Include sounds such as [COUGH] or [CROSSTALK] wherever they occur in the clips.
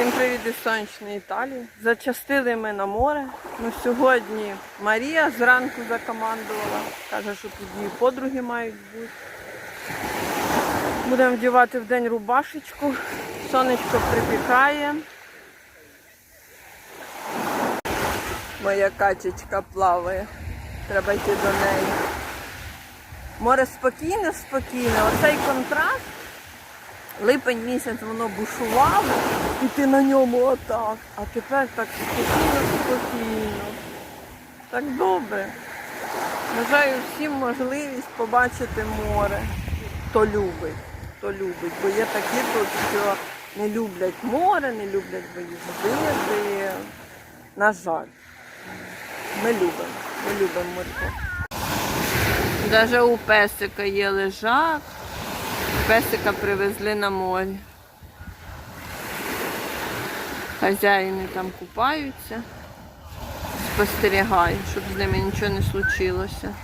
Всім привіт із сонячної Італії. Зачастили ми на море. Ну, сьогодні Марія зранку закомандувала. Каже, що тут її подруги мають бути. Будемо вдівати в день рубашечку. Сонечко припікає. Моя качечка плаває. Треба йти до неї. Море спокійне, спокійне. Оцей контраст. Липень місяць воно бушувало, і ти на ньому отак. А тепер так спокійно, спокійно. Так добре. Бажаю всім можливість побачити море. Хто любить, хто любить. Бо є такі тут, що не люблять море, не люблять виїзди. На жаль. Ми любимо. Ми любимо морське. Навіть у песика є лежак. Песика привезли на морі. Хазяїни там купаються, спостерігають, щоб з ними нічого не случилося.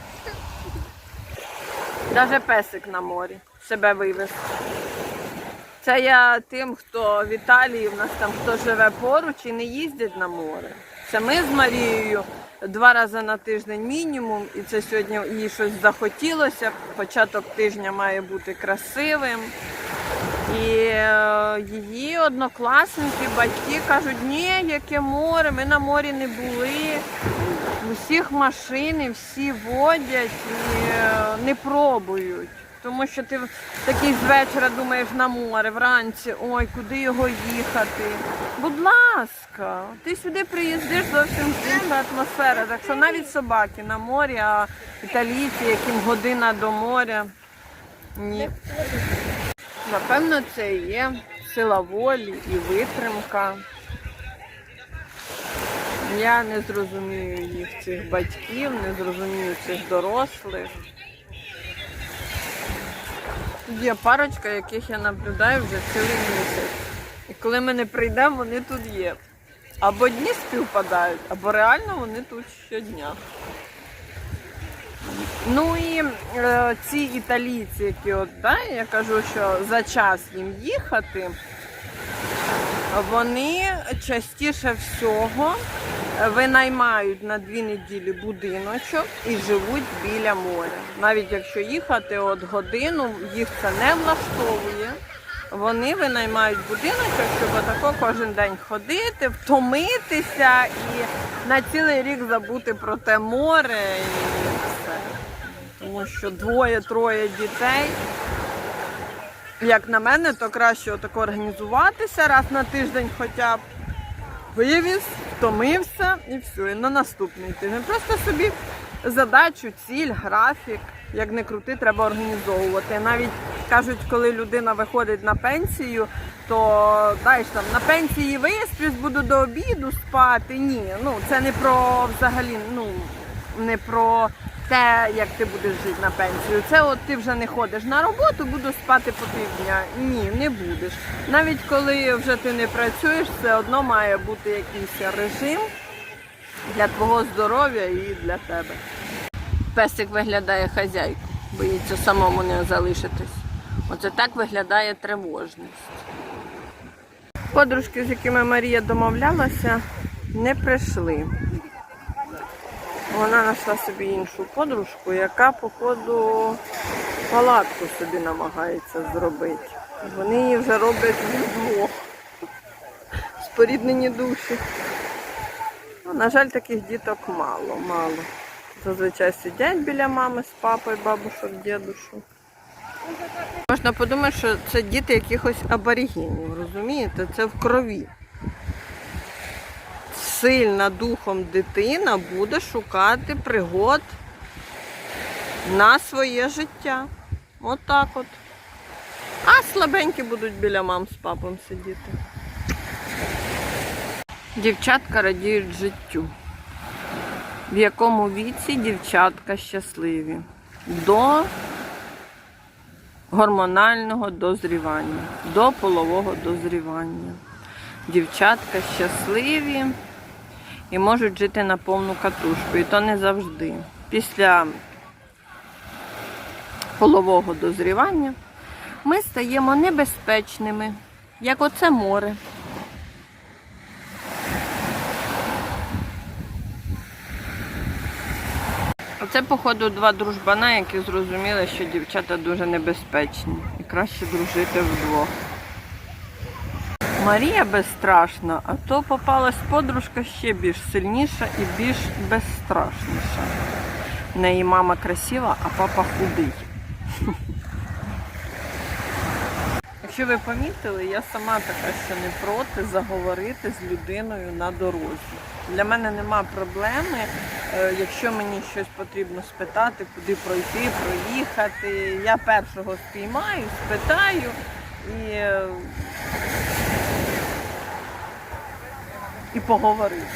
Навіть песик на морі себе вивез. Це я тим, хто в Італії, в нас там хто живе поруч і не їздять на море. Це ми з Марією два рази на тиждень мінімум, і це сьогодні їй щось захотілося. Початок тижня має бути красивим. І е, її однокласники, батьки кажуть, ні, яке море, ми на морі не були. У всіх машини, всі водять і е, не пробують. Тому що ти такий з вечора думаєш на море, вранці, ой, куди його їхати. Будь ласка, ти сюди приїздиш зовсім інша атмосфера. Так що навіть собаки на морі, а італійці, яким година до моря. Ні. Напевно, це і є сила волі і витримка. Я не зрозумію їх цих батьків, не зрозумію цих дорослих. Є парочка, яких я наблюдаю вже цілий місяць. І коли ми не прийдемо, вони тут є. Або дні співпадають, або реально вони тут щодня. Ну і е, ці італійці, які от, да, я кажу, що за час їм їхати, вони частіше всього винаймають на дві неділі будиночок і живуть біля моря. Навіть якщо їхати от годину, їх це не влаштовує. Вони винаймають будиночок, щоб отако кожен день ходити, втомитися і на цілий рік забути про те море і все. Тому що двоє-троє дітей. Як на мене, то краще отако організуватися раз на тиждень хоча б. Вивіз, втомився і все. І на наступний тиждень. Просто собі задачу, ціль, графік, як не крути, треба організовувати. Навіть кажуть, коли людина виходить на пенсію, то знаєш, там на пенсії висплюсь, буду до обіду спати. Ні, ну це не про взагалі, ну не про те, як ти будеш жити на пенсію. Це от ти вже не ходиш на роботу, буду спати по півдня. Ні, не будеш. Навіть коли вже ти не працюєш, все одно має бути якийсь режим для твого здоров'я і для тебе. Песик виглядає хазяйку, боїться самому не залишитись. Оце так виглядає тривожність. Подружки, з якими Марія домовлялася, не прийшли. Вона знайшла собі іншу подружку, яка, походу, палатку собі намагається зробити. Вони її вже роблять вдвох. Споріднені душі. Ну, на жаль, таких діток мало, мало. Зазвичай сидять біля мами з папою, бабушок, дідушок. Можна подумати, що це діти якихось аборігенів, розумієте? Це в крові. Сильна духом дитина буде шукати пригод на своє життя. От так от. А слабенькі будуть біля мам з папом сидіти. Дівчатка радіють життю. В якому віці дівчатка щасливі? До гормонального дозрівання, до полового дозрівання. Дівчатка щасливі і можуть жити на повну катушку. І то не завжди. Після полового дозрівання ми стаємо небезпечними, як оце море. Це, походу, два дружбана, які зрозуміли, що дівчата дуже небезпечні і краще дружити вдвох. Марія безстрашна, а то попалась подружка ще більш сильніша і більш безстрашніша. В неї мама красива, а папа худий. [LAUGHS] Якщо ви помітили, я сама така, що не проти заговорити з людиною на дорозі. Для мене нема проблеми, е, якщо мені щось потрібно спитати, куди пройти, проїхати. Я першого спіймаю, спитаю і, е, і поговорити.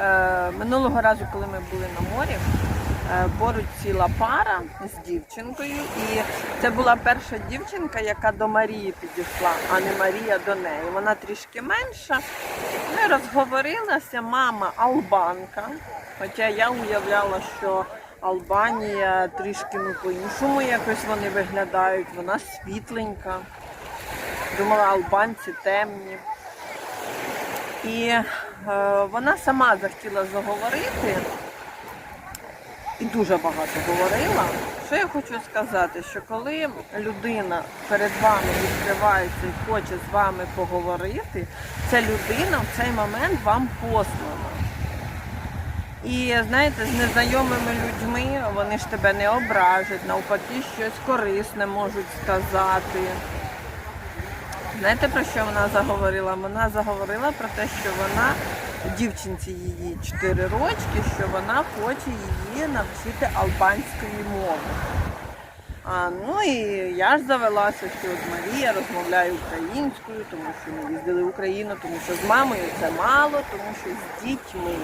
Е, Минулого разу, коли ми були на морі, е, поруч ціла пара з дівчинкою, і це була перша дівчинка, яка до Марії підійшла, а не Марія до неї. Вона трішки менша. Ми розговорилася, мама албанка. Хоча я уявляла, що Албанія трішки ну, по-іншому якось вони виглядають. Вона світленька. Думала, албанці темні. І е, вона сама захотіла заговорити і дуже багато говорила. Що я хочу сказати, що коли людина перед вами відкривається і хоче з вами поговорити, ця людина в цей момент вам послана. І знаєте, з незнайомими людьми вони ж тебе не ображать, навпаки, щось корисне можуть сказати. Знаєте, про що вона заговорила? Вона заговорила про те, що вона дівчинці її 4 рочки, що вона хоче її навчити албанської мови. А, ну і я ж завелася, що от Марія розмовляє українською, тому що ми їздили в Україну, тому що з мамою це мало, тому що з дітьми.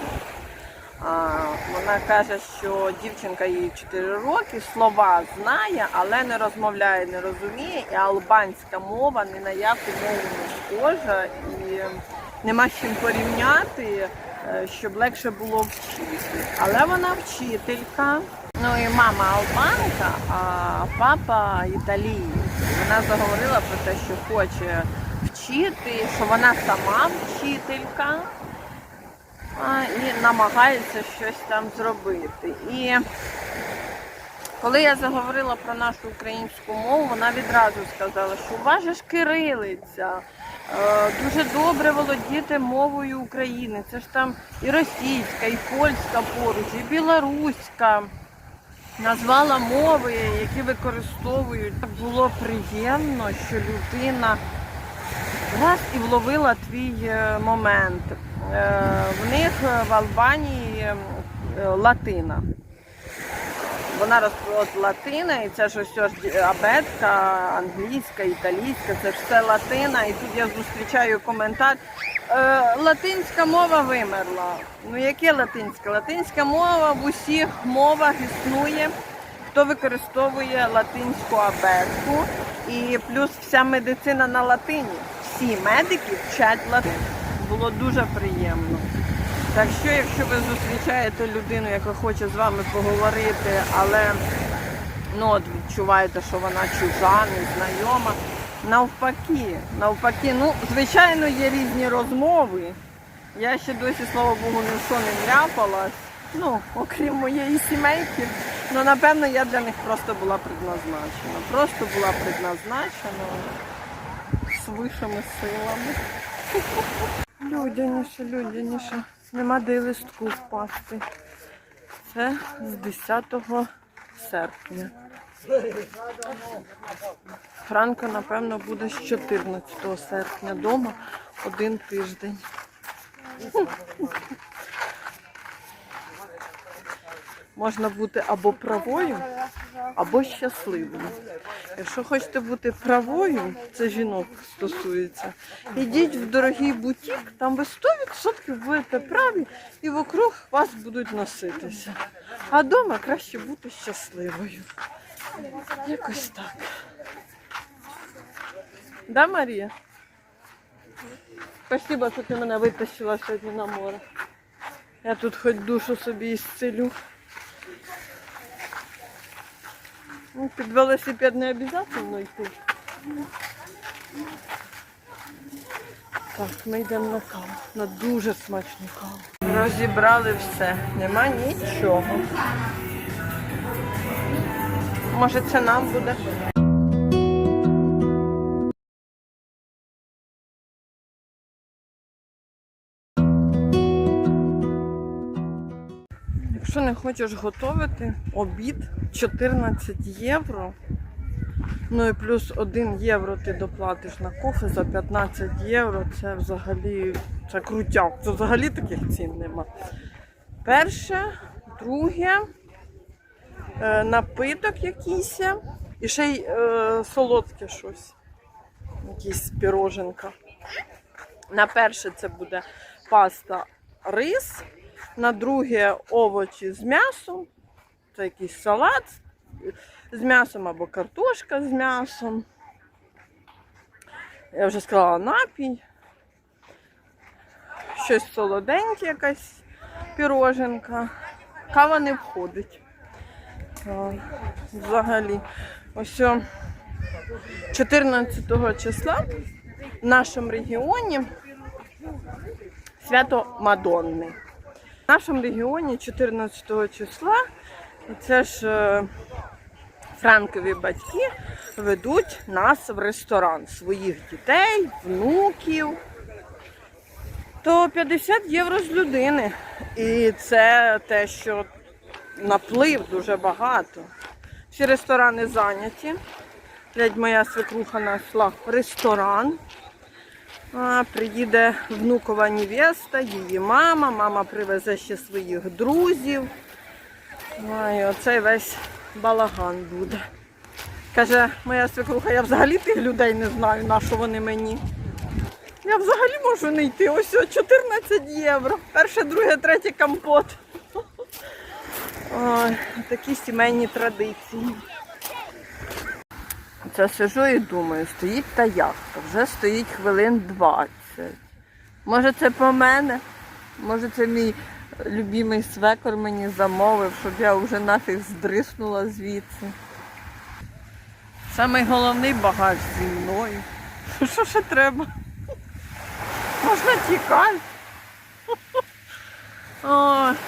Вона каже, що дівчинка їй 4 роки, слова знає, але не розмовляє, не розуміє, і албанська мова ні на яку мову не схожа, і нема з чим порівняти, е, щоб легше було вчити. Але вона вчителька. Ну і мама албанка, а папа італієць. Вона заговорила про те, що хоче вчити, що вона сама вчителька намагається щось там зробити. І коли я заговорила про нашу українську мову, вона відразу сказала, що у вас же ж кирилиця, е, дуже добре володіти мовою України. Це ж там і російська, і польська поруч, і білоруська. Назвала мови, які використовують. Було приємно, що людина раз і вловила твій е, момент. Е, В них е, в Албанії латина. Вона розповіла латина, і це ж ось абетка, англійська, італійська, це ж все латина. І тут я зустрічаю коментар. Латинська мова вимерла. Ну яке латинська? Латинська мова в усіх мовах існує, хто використовує латинську абетку. І плюс вся медицина на латині. Всі медики вчать латин. Було дуже приємно. Так що, якщо ви зустрічаєте людину, яка хоче з вами поговорити, але ну, от відчуваєте, що вона чужа, незнайома, навпаки, навпаки, ну, звичайно, є різні розмови. Я ще досі, слава Богу, ні що не вляпалась. Ну, окрім моєї сімейки. Ну, напевно, я для них просто була предназначена. Просто була предназначена з вищими силами. Людяніше, людяніше. Нема де листку впасти. Це з 10 серпня. Франко, напевно, буде з 14 серпня вдома один тиждень. Можна бути або правою, або щасливою. Якщо хочете бути правою, це жінок стосується, ідіть в дорогий бутік, там ви 100% будете праві і вокруг вас будуть носитися. А вдома краще бути щасливою. Якось так. Да, Марія? Спасибо, що ти мене витащила сьогодні на море. Я тут хоч душу собі ісцелю. Ну, під велосипед не обов'язково йти. Так, ми йдемо на каву. На дуже смачну каву. Розібрали все. Нема нічого. Може це нам буде? Якщо не хочеш готувати, обід 14 євро. Ну і плюс 1 євро ти доплатиш на кофе за 15 євро. Це взагалі це крутяк. Це взагалі таких цін нема. Перше, друге, е, напиток якийсь. І ще й е, солодке щось. Якісь піроженка. На перше це буде паста рис. На друге овочі з м'ясом. Це якийсь салат з м'ясом або картошка з м'ясом. Я вже сказала напій. Щось солоденьке, якась піроженка. Кава не входить. Взагалі. Ось 14 числа в нашому регіоні свято Мадонни. Нашому регіоні 14 числа це ж е, франкові батьки ведуть нас в ресторан своїх дітей, внуків. То 50 євро з людини. І це те, що наплив дуже багато. Всі ресторани зайняті. Глядь, моя свекруха знайшла ресторан. Приїде внукова невеста, її мама. Мама привезе ще своїх друзів. І оцей весь балаган буде. Каже, моя свекруха, я взагалі тих людей не знаю, на що вони мені. Я взагалі можу не йти. Ось 14 євро. Перше, друге, третє компот. [LAUGHS] Ой, такі сімейні традиції. Це сижу і думаю, стоїть та яхта, вже стоїть хвилин 20. Може це по мене? Може це мій любимий свекор мені замовив, щоб я вже нафіг здриснула звідси. Самий головний багаж зі мною. [LAUGHS] Що ще треба? Можна тікати. [LAUGHS]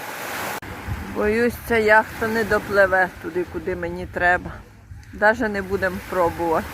Боюсь, ця яхта не допливе туди, куди мені треба. Навіть не будемо пробувати.